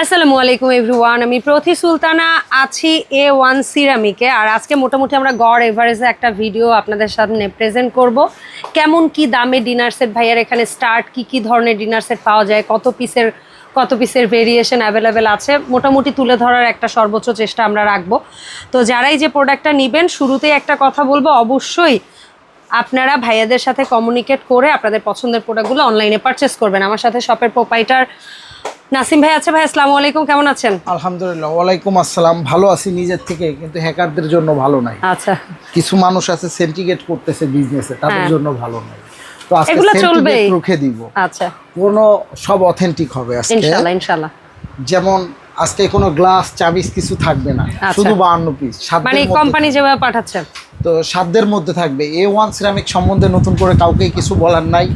আসসালামু আলাইকুম এভরিওয়ান, আমি প্রতি সুলতানা আছি এ ওয়ান সিরামিকে। আর আজকে মোটামুটি আমরা গড় এভারেজে একটা ভিডিও আপনাদের সামনে প্রেজেন্ট করব। কেমন কি দামে ডিনার সেট ভাইয়ার এখানে স্টার্ট কি কি ধরনের ডিনার সেট পাওয়া যায়, কত পিসের কত পিসের ভেরিয়েশন অ্যাভেলেবেল আছে, মোটামুটি তুলে ধরার একটা সর্বোচ্চ চেষ্টা আমরা রাখব। তো যারাই যে প্রোডাক্টটা নেবেন, শুরুতেই একটা কথা বলব, অবশ্যই আপনারা ভাইয়াদের সাথে কমিউনিকেট করে আপনাদের পছন্দের প্রোডাক্টগুলো অনলাইনে পারচেস করবেন। আমার সাথে শপের প্রোপাইটার নাসিম ভাই আছে ভাই আসসালামু আলাইকুম কেমন আছেন? আলহামদুলিল্লাহ ওয়ালাইকুম আসসালাম। ভালো আছি নিজের থেকে কিন্তু হ্যাকারদের জন্য ভালো নাই। আচ্ছা। কিছু মানুষ আছে সেন্টিগেট করতেছে বিজনেসে তাদের হ্যাঁ। জন্য ভালো নাই। তো আজকে সেন্টিগেট রুখে দিব। আচ্ছা। কোনো সব অথেন্টিক হবে আজকে। ইনশাল্লাহ ইনশাল্লাহ। যেমন আজকে কোনো গ্লাস চাবিস কিছু থাকবে না। আচ্ছা। শুধু বাহান্ন পিস মানে কোম্পানি যেভাবে পাঠাচ্ছে। তো সাধ্যের মধ্যে থাকবে। এ ওয়ান সিরামিক সম্বন্ধে নতুন করে কাউকে কিছু বলার নাই।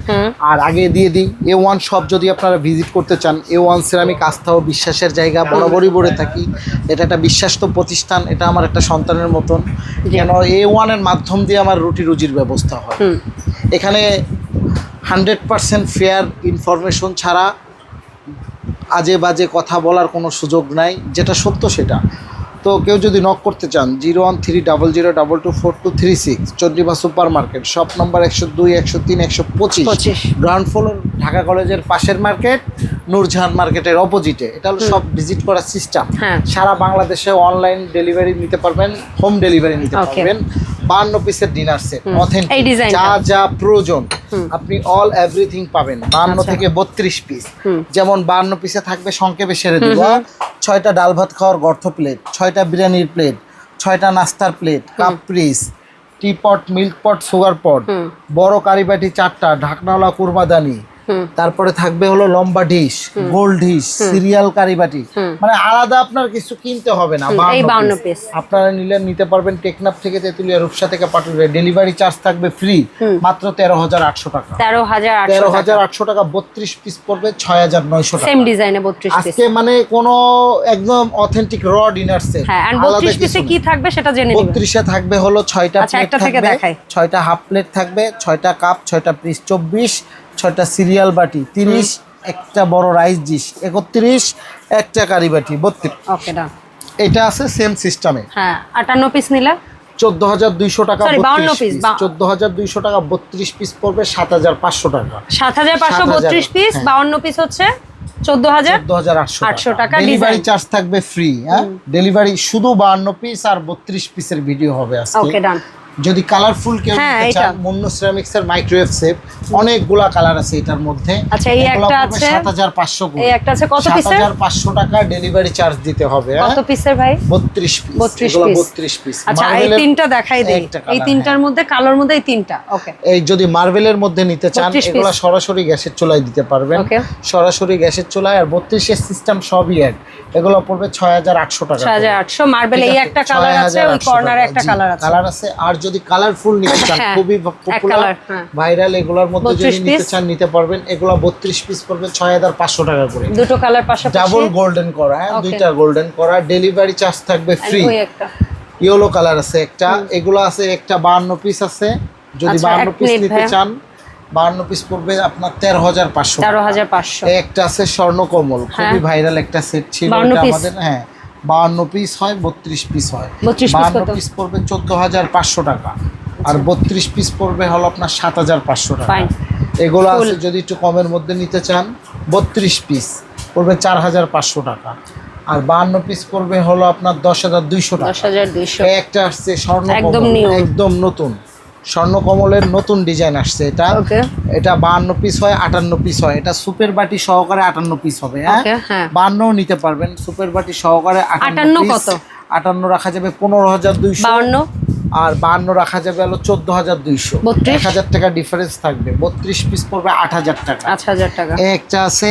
আর আগে দিয়ে দিই এ ওয়ান শপ যদি আপনারা ভিজিট করতে চান এ ওয়ান সিরামিক আস্থা ও বিশ্বাসের জায়গা বরাবরই বলে থাকি। এটা একটা বিশ্বাস্ত প্রতিষ্ঠান এটা আমার একটা সন্তানের মতন। কেন এ ওয়ানের মাধ্যম দিয়ে আমার রুটি রুজির ব্যবস্থা হয়। এখানে হান্ড্রেড পারসেন্ট ফেয়ার ইনফরমেশন ছাড়া আজে বাজে কথা বলার কোনো সুযোগ নাই। যেটা সত্য সেটা। তো কেউ যদি নক করতে চান zero one three double zero double two four two three six Chandima super market shop number একশো দুই একশো তিন একশো পঁচিশ। গ্রাউন্ড ফ্লোর ঢাকা কলেজের পাশের মার্কেট নূরজাহান মার্কেটের অপোজিটে এটা হলো সব ভিজিট করার সিস্টেম হ্যাঁ। সারা বাংলাদেশে অনলাইন ডেলিভারি নিতে পারবেন হোম ডেলিভারি নিতে পারবেন। বান্ন পিসের ডিনার সেট। অথেন্টিক যা যা প্রয়োজন আপনি অল এভরিথিং পাবেন। বান্ন আচ্ছা। থেকে বত্রিশ পিস যেমন বান্ন পিসে থাকবে সংক্ষেপে সেরে দিব। ছয়টা ডাল ভাত খাওয়ার গর্থ প্লেট ছয়টা বিরিয়ানির প্লেট ছয়টা নাস্তার plate cup piece tea pot milk pot sugar pot বড় কারিবাটি চারটা ঢাকনাওয়ালা কুরমাদানি তারপরে থাকবে হলো লম্বা ডিশ গোল ডিশ সিরিয়াল কারিবাটি। মানে আলাদা আপনার কিছু কিনতে হবে না হুম, এই 52 52 piece। piece। আপনারা নিলে নিতে পারবেন টেকনাফ থেকে তেতুলিয়া রূপসা থেকে পাঠাবে ডেলিভারি চার্জ থাকবে ফ্রি মাত্র তেরো হাজার আটশো টাকা। তেরো হাজার তেরো হাজার আটশো টাকা বত্রিশ পিস পড়বে ছয় হাজার নয়শো টাকা। সেম ডিজাইনে বত্রিশ আজকে মানে কোনো একদম অথেন্টিক র ডিনার সেট বত্রিশ পিসে কি থাকবে সেটা জেনে বত্রিশে থাকবে হলো ছয়টা আচ্ছা, প্লেট থাকবে ছয়টা হাফ প্লেট থাকবে ছয়টা কাপ ছয়টা পিস চব্বিশ ছয়টা সিরিয়াল বাটি তিরিশ একটা বড় রাইস ডিশ একত্রিশ একটা কারি বাটি বত্রিশ। ওকে ডান এটা আছে সেম সিস্টেমে হ্যাঁ আটান্ন পিস নিলে? চোদ্দ হাজার দুইশো টাকা Sorry, 52 চোদ্দ হাজার দুইশো টাকা বত্রিশ পিস পড়বে সাত হাজার পাঁচশো টাকা। সাত হাজার পাঁচশো বত্রিশ পিস হ্যাঁ। বাউন্ন পিস হচ্ছে চোদ্দ হাজার চোদ্দ হাজার আটশো 800 টাকা ডেলিভারি চার্জ থাকবে ফ্রি হ্যাঁ? ডেলিভারি শুধু বাহান্ন পিস আর বত্রিশ পিসের ভিডিও হবে আজকে। ওকে ডান যদি কালারফুল কেউ হ্যাঁ, নিতে চান মুন্ন সিরামিক্স এর মাইক্রোওয়েভ সেট অনেকগুলা কালার আছে এটার মধ্যে। আচ্ছা, এই একটা আছে। সাত হাজার পাঁচশো এই একটা আছে কত পিসের হাজার পাঁচশো টাকা ডেলিভারি চার্জ দিতে হবে হ্যাঁ? কত পিসের ভাই? বত্রিশ পিস 32 এগুলো piece। বত্রিশ পিস আচ্ছা এই তিনটা দেখাই দেই। এই হ্যাঁ। তিনটার মধ্যে কালোর মধ্যে এই তিনটা ওকে এই যদি মার্বেলের মধ্যে নিতে চান 32 এগুলো সরাসরি গ্যাসের চুলায় দিতে পারবেন. সরাসরি গ্যাসের চুলায় আর বত্রিশের সিস্টেম সবই এক এগুলো পড়বে ছয় হাজার আটশো টাকা ছয় হাজার আটশো। মার্বেল এই একটা কালার আছে ওই কর্নারে একটা কালার আছে। কালার আছে। আর যদি কালারফুল নিতে চান হ্যাঁ, খুবই পপুলার হ্যাঁ। ভাইরাল এগুলোর মধ্যে যদি নিতে চান নিতে পারবেন। এগুলো বত্রিশ পিস পড়বে ছয় হাজার পাঁচশো টাকা করে। দুটো কালার পাশাপাশি? ডাবল গোল্ডেন করা হ্যাঁ দুইটা গোল্ডেন করা। ডেলিভারি চার্জ থাকবে ফ্রি ওই একটা। ইয়েলো কালার আছে একটা। এগুলো আছে একটা বাহান্ন পিস আছে। যদি আচ্ছা, বাহান্ন এক পিস নিতে চান বাহান্ন পিস পড়বে আপনার তেরো হাজার পাঁচশো তেরো হাজার পাঁচশো। একটা আছে স্বর্ণকমল খুবই ভাইরাল একটা সেট ছিল 52। আমাদের হ্যাঁ। বাহান্ন পিস হয় বত্রিশ পিস হয়। বাহান্ন পিস পড়বে চোদ্দ হাজার পাঁচশো টাকা। আর বত্রিশ পিস পড়বে হলো আপনার সাত হাজার পাঁচশো টাকা। এগুলো আছে যদি একটু কমের মধ্যে নিতে চান বত্রিশ পিস পড়বে চার হাজার পাঁচশো টাকা। আর বাহান্ন পিস পড়বে হলো আপনার দশ হাজার দুইশো টাকা। একটা আসছে স্বর্ণ। একদম নতুন। স্বর্ণ কমলের নতুন ডিজাইন আসছে এটা। এটা বাহান্ন পিস হয় আটান্ন পিস হয়। এটা সুপের বাটি সহকারে আটান্ন পিস হবে হ্যাঁ? হ্যাঁ। বাহান্নও নিতে পারবেন সুপের বাটি সহকারে আটান্ন আটান্ন কত? আটান্ন রাখা যাবে পনেরো হাজার দুইশো। আর বাহান্ন রাখা যাবে হলো চোদ্দ হাজার দুইশো। 32? এক হাজার টাকা ডিফারেন্স থাকবে। বত্রিশ পিস পড়বে আট হাজার টাকা। আট হাজার টাকা। একটা আছে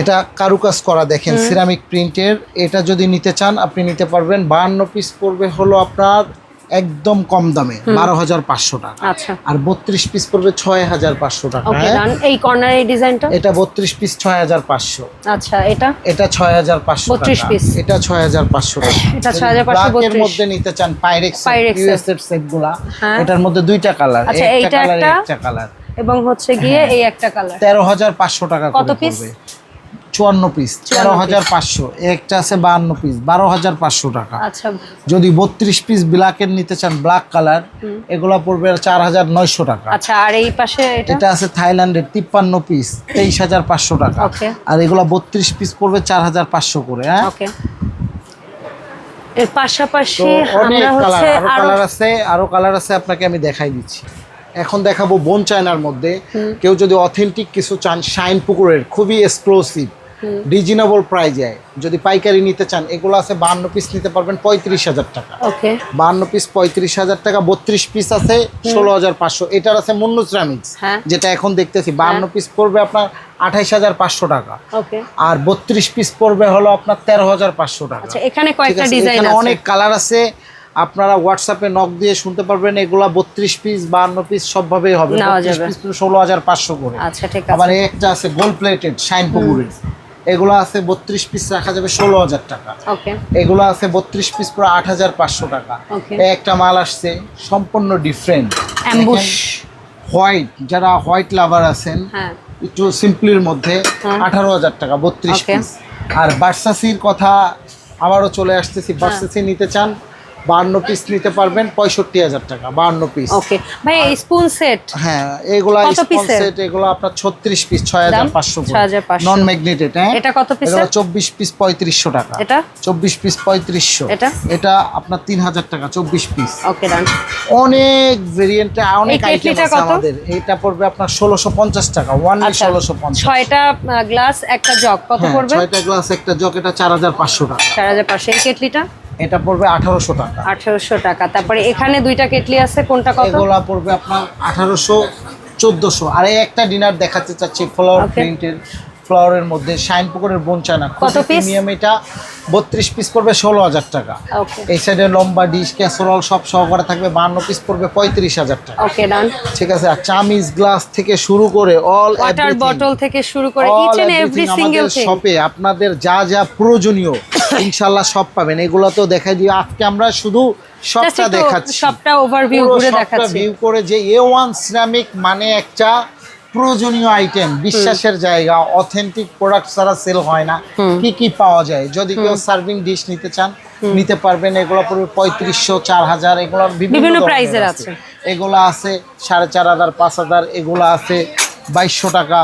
এটা কারুকাজ করা দেখেন সিরামিক প্রিন্টের এটা যদি নিতে চান আপনি নিতে পারবেন। বাহান্ন পিস পড়বে হলো আপনার একদম কম দামে বারো হাজার পাঁচশো টাকা। আচ্ছা। আর বত্রিশ পিস পড়বে ছয় হাজার পাঁচশো টাকা। হ্যাঁ? এই কর্নার এই ডিজাইনটা এটা বত্রিশ পিস ছয় হাজার পাঁচশো। আচ্ছা এটা? এটা ছয় হাজার পাঁচশো 32 piece। এটা ছয় হাজার পাঁচশো টাকা। এটা 6500 black এর মধ্যে নিতে চান পাইরেক্স Pyrex এর। ইউএস এর সেটগুলা হ্যাঁ। এটার মধ্যে দুইটা কালার আচ্ছা, একটা কালার একটা। কালার এবং হচ্ছে গিয়ে এই একটা কালার তেরো হাজার পাঁচশো টাকা কত? পড়বে। চুয়ান্ন পিস তেরো হাজার পাঁচশো। একটা আছে বাহান্ন পিস বারো হাজার পাঁচশো টাকা। আচ্ছা। যদি বত্রিশ পিস ব্ল্যাকের নিতে চান ব্ল্যাক কালার এগুলা পড়বে চার হাজার নয়শো টাকা। আচ্ছা আর এই পাশে এটা? আছে থাইল্যান্ডের তিপ্পান্ন পিস তেইশ হাজার পাঁচশো টাকা। আর এগুলা বত্রিশ পিস পড়বে চার হাজার পাঁচশো করে হ্যাঁ? ওকে। এর পাশাপাশি আমরা কালার হচ্ছে আরও কালার আছে আরও কালার আছে আপনাকে আমি দেখাই দিচ্ছি। এখন দেখাবো বোন চায়নার মধ্যে। কেউ যদি অথেন্টিক কিছু চান শাইন পুকুরের খুবই এক্সক্লুসিভ রিজনেবল প্রাইজে যদি পাইকারি নিতে চান এগুলো আছে বান্ন পিস নিতে পারবেন পঁয়ত্রিশ হাজার টাকা। ওকে বান্ন পিস পঁয়ত্রিশ হাজার টাকা বত্রিশ পিস আছে ষোলো হাজার পাঁচশো। এটার আছে মুন্নু সিরামিক্স হ্যাঁ। যেটা এখন দেখতেছি। বান্ন পিস পড়বে আপনার আঠাইশ হাজার পাঁচশো টাকা। আর বত্রিশ পিস পড়বে হলো আপনার তেরো হাজার পাঁচশো টাকা। আচ্ছা এখানে অনেক কালার আছে। আপনারা হোয়াটসঅ্যাপে নক দিয়ে শুনতে পারবেন এগুলা বত্রিশ পিস বান্ন পিস সবভাবেই হবে। ষোলো হাজার পাঁচশো করে। আচ্ছা ঠিক আবার একটা আছে গোল্ড প্লেটেড শাইন পুকুরের এগুলো আছে বত্রিশ পিস রাখা যাবে ষোলো হাজার টাকা। এগুলো আছে বত্রিশ পিস পুরো আট হাজার পাঁচশো টাকা। একটা মাল আসছে সম্পূর্ণ ডিফারেন্ট হোয়াইট যারা হোয়াইট লাভার আছেন হ্যাঁ। একটু সিম্পলির মধ্যে হ্যাঁ। আঠারো হাজার টাকা বত্রিশ পিস আর বার্সাসির কথা আবারও চলে আসতেছি। হ্যাঁ। বার্সাসি নিতে চান বাহান্ন পিস নিতে পারবেন পঁয়ষট্টি হাজার টাকা বাহান্ন পিস ওকে ভাই স্পুন সেট হ্যাঁ এগুলা পিসের? সেট এগুলো আপনার ছত্রিশ পিস ছয় হাজার পাঁচশো নন ম্যাগনেটেড হ্যাঁ? এটা কত পিসের? এগুলো চব্বিশ পিস পঁয়ত্রিশশো টাকা। এটা? চব্বিশ পিস পঁয়ত্রিশশো। এটা? এটা আপনার তিন হাজার টাকা চব্বিশ পিস ওকে ডান অনেক ভেরিয়েন্টে অনেক আইটেম আছে আমাদের। এটা পড়বে আপনার ষোলোশো পঞ্চাশ টাকা ওয়ান আচ্ছা ষোলোশো পঞ্চাশ। ছয়টা গ্লাস একটা জগ কত হ্যাঁ, পড়বে? ছয়টা গ্লাস একটা জগ এটা চার হাজার পাঁচশো টাকা। চার হাজার পাঁচশো। এই কেটলিটা? এটা পড়বে আঠারোশো টাকা। আঠারোশো টাকা। তারপরে এখানে দুইটা কেটলি আছে কোনটা কত? এগুলা পড়বে আপনার আঠারোশো চোদ্দোশো। আর এই একটা ডিনার দেখাতে চাচ্ছি ফ্লাওয়ার প্রিন্টের ফ্লাওয়ারের মধ্যে শাইন পুকুরের বোন চায়না কত প্রিমিয়াম এটা বত্রিশ পিস পড়বে ষোলো হাজার টাকা। এই সাইডে লম্বা ডিশ ক্যাসরল সব সহকারে থাকবে বান্ন পিস পড়বে পঁয়ত্রিশ হাজার টাকা। ওকে ডান ঠিক আছে আর চামিজ গ্লাস থেকে শুরু করে অল ওয়াটার বটল থেকে শুরু করে each and every single thing শপে আপনাদের যা যা প্রয়োজনীয় ইনশাল্লাহ সব পাবেন। এগুলো তো দেখাই দিই। আজকে আমরা শুধু সবটা দেখাচ্ছি। সবটা ওভারভিউ ঘুরে দেখাচ্ছি। ভিউ করে যে এ ওয়ান সিরামিক মানে একটা প্রয়োজনীয় আইটেম বিশ্বাসের জায়গা অথেন্টিক প্রোডাক্ট ছাড়া সেল হয় না। কি কি পাওয়া যায়? যদি কেউ সার্ভিং ডিশ নিতে চান নিতে পারবেন। এগুলো পড়বে পঁয়ত্রিশশো চার হাজার এগুলো বিভিন্ন আছে। আছে। এগুলো আছে সাড়ে চার হাজার পাঁচ হাজার এগুলো আছে। বাইশশো টাকা।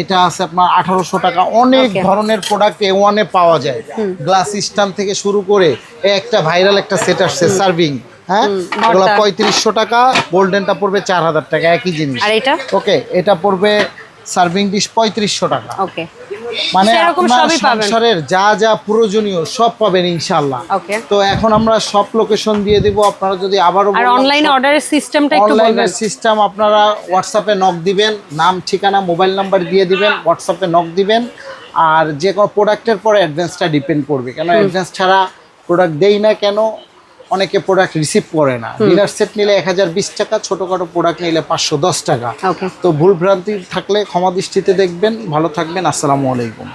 এটা আছে আপনার আঠারোশো টাকা। অনেক ধরনের প্রোডাক্ট এ ওয়ানে পাওয়া যায়। গ্লাস স্ট্যান্ড থেকে শুরু করে একটা ভাইরাল একটা সেট আসছে সার্ভিং হ্যাঁ? এগুলো পঁয়ত্রিশশো টাকা গোল্ডেনটা পড়বে চার হাজার টাকা একই জিনিস। আর এটা? ওকে এটা পড়বে সার্ভিং ডিশ পঁয়ত্রিশশো টাকা। ওকে মানে আপনার সংসারের যা যা প্রয়োজনীয় সব পাবেন ইনশাল্লাহ তো এখন আমরা সব লোকেশন দিয়ে দিব আপনারা যদি আবারও আর অনলাইনে অর্ডারের সিস্টেমটা একটু অনলাইনের সিস্টেম আপনারা হোয়াটসঅ্যাপে নক দিবেন নাম ঠিকানা মোবাইল নাম্বার দিয়ে দিবেন হোয়াটসঅ্যাপে নক দিবেন আর যে কোনো প্রোডাক্টের পরে অ্যাডভান্সটা ডিপেন্ড করবে। কেন অ্যাডভান্স ছাড়া প্রোডাক্ট দেই না কেন অনেকে প্রোডাক্ট রিসিভ করে না। ডিনার সেট নিলে এক হাজার বিশ টাকা ছোটখাটো প্রোডাক্ট নিলে পাঁচশো দশ টাকা। তো ভুল ভ্রান্তি থাকলে ক্ষমা দৃষ্টিতে দেখবেন। ভালো থাকবেন। আসসালামু আলাইকুম।